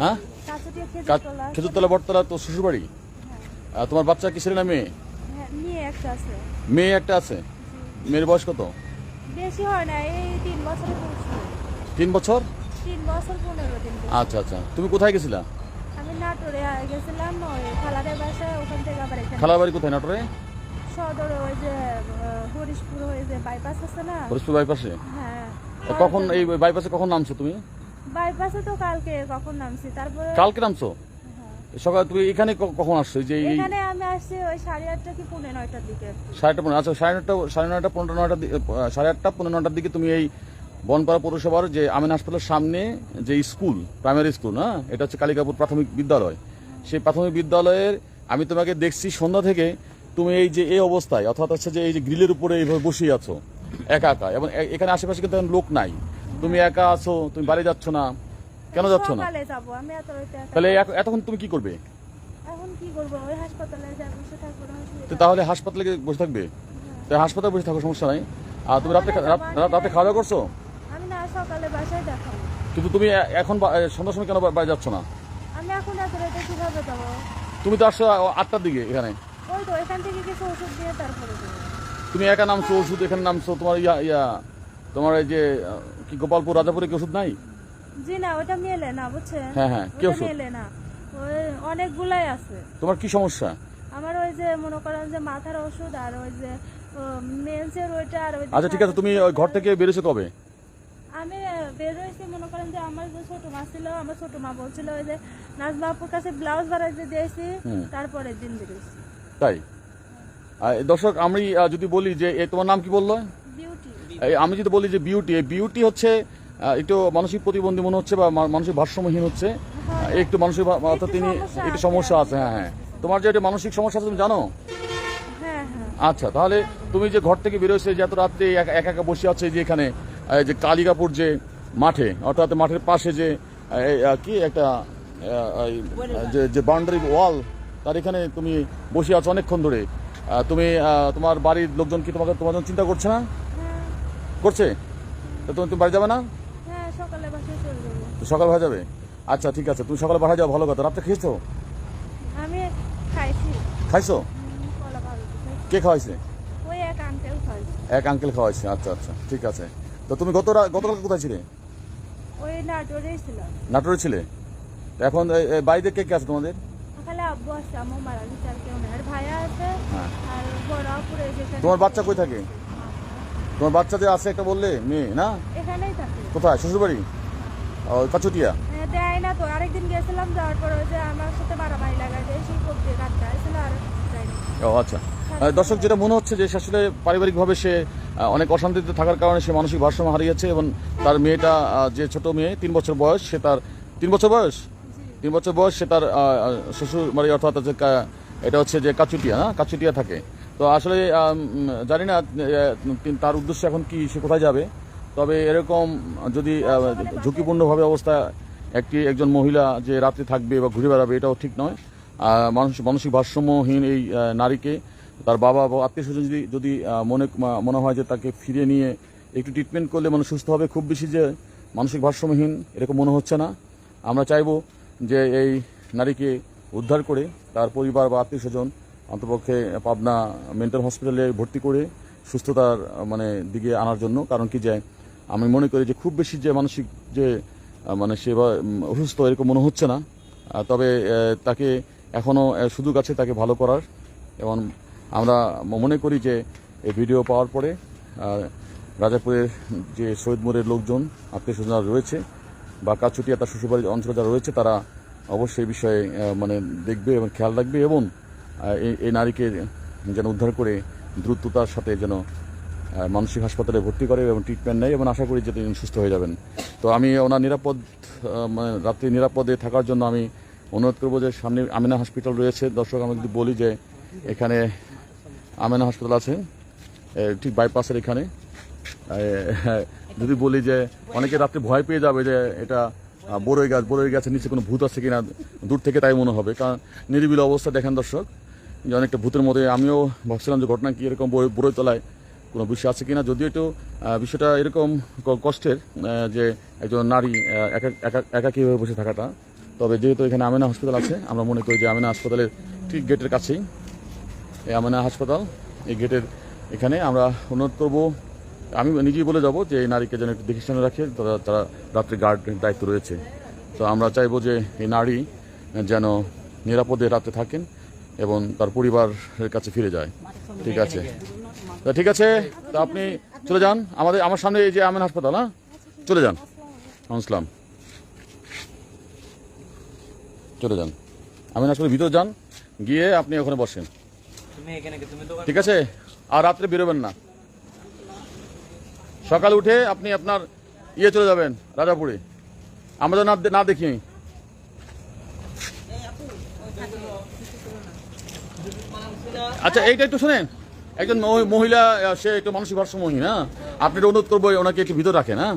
হ্যাঁ? খেজুরতলা বটতলা তো শ্বশুরবাড়ি? আহ, তোমার বাচ্চা কি ছেলে না মেয়ে? হ্যাঁ, একটা আছে। মেয়ে একটা আছে? মেয়ের বয়স কত? বেশি হয় না এই তিন বছরে তিন বছর? তিন বছর পনেরো দিন আচ্ছা আচ্ছা। তুমি কোথায় গেছিলা? আমি নাটোরে গেছিলাম ওই খালাদের বাসায় ওখান থেকে আবার এখানে। খালার বাড়ি কোথায় নাটোরে? সদরে ওই যে হরিশপুর ওই যে বাইপাস আছে না? হরিশপুর বাইপাসে হ্যাঁ। কখন এই বাইপাসে কখন নামছো তুমি? বাইপাসে তো কালকে কখন নামছি? তারপরে কালকে নামছো? হ্যাঁ। সকালে তুমি এখানে কখন আসছো? যে এখানে আমি আসছি ওই সাড়ে আটটা কি পৌনে নয়টার দিকে। সাড়ে পনেরো আচ্ছা সাড়ে নটা সাড়ে নয়টা পনেরো নয়টার দিকে সাড়ে আটটা পনেরো নটার দিকে তুমি এই বনপাড়া পৌরসভার যে আমিন হাসপাতালের সামনে যে স্কুল প্রাইমারি স্কুল হ্যাঁ এটা হচ্ছে কালিকাপুর প্রাথমিক বিদ্যালয়। সেই প্রাথমিক বিদ্যালয়ের আমি তোমাকে দেখছি সন্ধ্যা থেকে তুমি এই যে এই অবস্থায় অর্থাৎ হচ্ছে যে এই যে গ্রিলের উপরে এইভাবে বসেই আছো একা একা। এবং এখানে আশেপাশে কিন্তু লোক নাই। তুমি একা আছো তুমি বাড়ি যাচ্ছ না। কেন যাচ্ছ না? সকালে যাব আমি এত রাতে একা- তাহলে এখ- এতক্ষণ তুমি কি করবে? এখন কি করব? ওই হাসপাতালে যা বসে থাকব না তো তাহলে হাসপাতালে গিয়ে বসে থাকবে? তো হাসপাতালে বসে থাকো সমস্যা নাই। আর তুমি রাতে খা- রাত- রাত- রাতে খাওয়া দাওয়া করছ আমি না সকালে বাসায় দেখাবো কিন্তু তুমি এ- এখন বা- এ, সন্ধ্যার সময় কেন বা- বাড়ি যাচ্ছ না? আমি এখন এত রাতে কীভাবে যাব? তুমি তো আসছো আ- আটটার দিকে এখানে। ওই তো এখান থেকে কিছু ওষুধ দিয়ে তারপরে দেবো তুমি একা নামছো ওষুধ এখানে নামছো তোমার ইয়া ইয়া। তোমার এই যে কি গোপালপুর রাজাপুরে কি ওষুধ নাই? জি না ওটা মেলে না বুঝছেন? হ্যাঁ, হ্যাঁ, কি ওষুধ? মেলে না। ওই অনেকগুলাই আছে। তোমার কি সমস্যা? আমার ওই যে মনে করেন যে মাথার ওষুধ আর ওই যে মেন্সের ওইটা আর ওই আচ্ছা ঠিক আছে তুমি ওই ঘর থেকে বেরিয়েছো কবে? আমি বের হয়েছি মনে করেন যে আমার যে ছোট মা ছিল আমার ছোট মা বলছিল ওই যে নাজমা আপুর কাছে ব্লাউজ বানাইতে দিয়েছি তারপরে দিন বেরিয়েছি তাই? দর্শক আমি যদি বলি যে তোমার নাম কি বলল? আমি যদি বলি যে বিউটি এই বিউটি হচ্ছে একটু মানসিক প্রতিবন্ধী মনে হচ্ছে বা মানসিক ভারসাম্যহীন হচ্ছে। একটু মানসিক অর্থাৎ তিনি একটু সমস্যা আছে হ্যাঁ হ্যাঁ। তোমার যে একটা মানসিক সমস্যা আছে তুমি জানো? হ্যাঁ হ্যাঁ। আচ্ছা তাহলে তুমি যে ঘর থেকে বেরোচ্ছে যে এত রাত্রে একা একা বসে আছে যে এখানে যে কালিকাপুর যে মাঠে অর্থাৎ মাঠের পাশে যে কি একটা যে যে বাউন্ডারি ওয়াল তার এখানে তুমি বসে আছো অনেকক্ষণ ধরে। তুমি তোমার বাড়ির লোকজন কি তোমাকে তোমার জন্য চিন্তা করছে না? হ্যাঁ করছে? তো তুমি তুমি বাড়ি যাবে না? হ্যাঁ সকালে চলে যাব। হয়ে আচ্ছা ঠিক আছে। তুমি সকালে বাসায় যাও ভালো কথা। রাত্রে খেয়েছো? আমি খাইছি। কে খাওয়াইছে? এক আঙ্কেল খাওয়াইছে। আচ্ছা আচ্ছা ঠিক আছে। তো তুমি গত গতকাল কোথায় ছিলে? নাটোরে ছিলে? এখন বাড়িতে কে কে আছে তোমাদের? হ্যাঁ। বড় তোমার বাচ্চা কই থাকে? তোমার বাচ্চা যে আছে একটা বললে? মেয়ে না? এখানেই থাকে। কোথায়? শ্বশুরবাড়ি? ও কাচুটিয়া হ্যাঁ, দেয় না তো। আরেকদিন গেছিলাম যাওয়ার পর ওই যে আমার সাথে মারামারি লাগাই সেই কবজি কাটতে আসছিল আর ও আচ্ছা। দর্শক যেটা মনে হচ্ছে যে আসলে পারিবারিকভাবে সে অনেক অশান্তিতে থাকার কারণে সে মানসিক ভারসাম্য হারিয়েছে এবং তার মেয়েটা যে ছোট মেয়ে তিন বছর বয়স সে তার তিন বছর বয়স? তিন বছর বয়স সে তার শ্বশুর বাড়ি অর্থাৎ এটা হচ্ছে যে কাচুটিয়া না? কাচুটিয়া থাকে। তো আসলে জানি না তার উদ্দেশ্য এখন কি, সে কোথায় যাবে? তবে এরকম যদি ঝুঁকিপূর্ণভাবে অবস্থা একটি, একজন মহিলা যে রাত্রে থাকবে বা ঘুরে বেড়াবে, এটাও ঠিক নয়। মানসিক মানসিক ভারসাম্যহীন এই নারীকে তার বাবা বা আত্মীয় স্বজন যদি যদি মনে মনে হয় যে তাকে ফিরিয়ে নিয়ে একটু ট্রিটমেন্ট করলে মানুষ সুস্থ হবে, খুব বেশি যে মানসিক ভারসাম্যহীন, এরকম মনে হচ্ছে না। আমরা চাইব যে এই নারীকে উদ্ধার করে তার পরিবার বা আত্মীয় স্বজন অন্তপক্ষে পাবনা মেন্টাল হসপিটালে ভর্তি করে সুস্থতার মানে দিকে আনার জন্য। কারণ কি যে আমি মনে করি যে খুব বেশি যে মানসিক যে মানে উম, অসুস্থ এরকম মনে হচ্ছে না। তবে তাকে এখনও সুযোগ আছে তাকে ভালো করার। এবং আমরা মনে করি যে এই ভিডিও পাওয়ার পরে রাজাপুরের যে শহীদ মোড়ের লোকজন আত্মীয় স্বজনরা রয়েছে বা কাছুটিয়া তার শ্বশুরবাড়ির অঞ্চলে যারা রয়েছে তারা অবশ্যই বিষয়ে মানে দেখবে এবং খেয়াল রাখবে। এবং এই- নারীকে যেন উদ্ধার করে দ্রুততার সাথে যেন মানসিক হাসপাতালে ভর্তি করে এবং ট্রিটমেন্ট নেয় এবং আশা করি যে তিনি সুস্থ হয়ে যাবেন। তো আমি ওনার নিরাপদ মানে রাত্রি নিরাপদে থাকার জন্য আমি অনুরোধ করব যে সামনে আমিনা হসপিটাল রয়েছে। দর্শক, আমি যদি বলি যে এখানে আমিনা হসপিটাল আছে ঠিক বাইপাসের এখানে। যদি বলি যে অনেকে রাত্রে ভয় পেয়ে যাবে যে এটা বড়ই গাছ বড়ই গাছের নিচে কোনো ভূত আছে কিনা, দূর থেকে তাই মনে হবে। কারণ নিরিবিল অবস্থা, দেখেন দর্শক। যে অনেকটা ভূতের মধ্যে আমিও ভাবছিলাম যে ঘটনা কি এরকম বড়ই তলায় কোনো বিষয় আছে কিনা। যদিও একটু বিষয়টা এরকম কষ্টের যে একজন নারী একা একা কীভাবে বসে থাকাটা। তবে যেহেতু এখানে আমেনা হসপিটাল আছে, আমরা মনে করি যে আমেনা হাসপাতালের ঠিক গেটের কাছেই। এই আমেনা হাসপাতাল, এই গেটের এখানে আমরা অনুরোধ করব, আমি নিজেই বলে যাব যে এই নারীকে যেন একটু দেখে শুনে রাখে, তারা তারা রাত্রে গার্ডের দায়িত্ব রয়েছে। তো আমরা চাইব যে এই নারী যেন নিরাপদে রাতে থাকেন। এবং তার পরিবারের কাছে ফিরে যায়। ঠিক আছে। তা ঠিক আছে তা আপনি চলে যান। আমাদের আমার সামনে এই যে আমেন হাসপাতাল হ্যাঁ? চলে যান। আসসালাম চলে যান। আমিন হাসপাতালের ভিতর যান। গিয়ে আপনি ওখানে বসেন। ঠিক আছে? আর রাত্রে বেরোবেন না। সকালে উঠে আপনি আপনার ইয়ে চলে যাবেন রাজাপুরে। আমরা না দেখি। আচ্ছা এইটা একটু শোনেন। একজন মহিলা সে একটু মানসিক ভারসাম্যহীন হ্যাঁ? আপনি অনুরোধ করব ওনাকে একটু ভিতর রাখেন হ্যাঁ?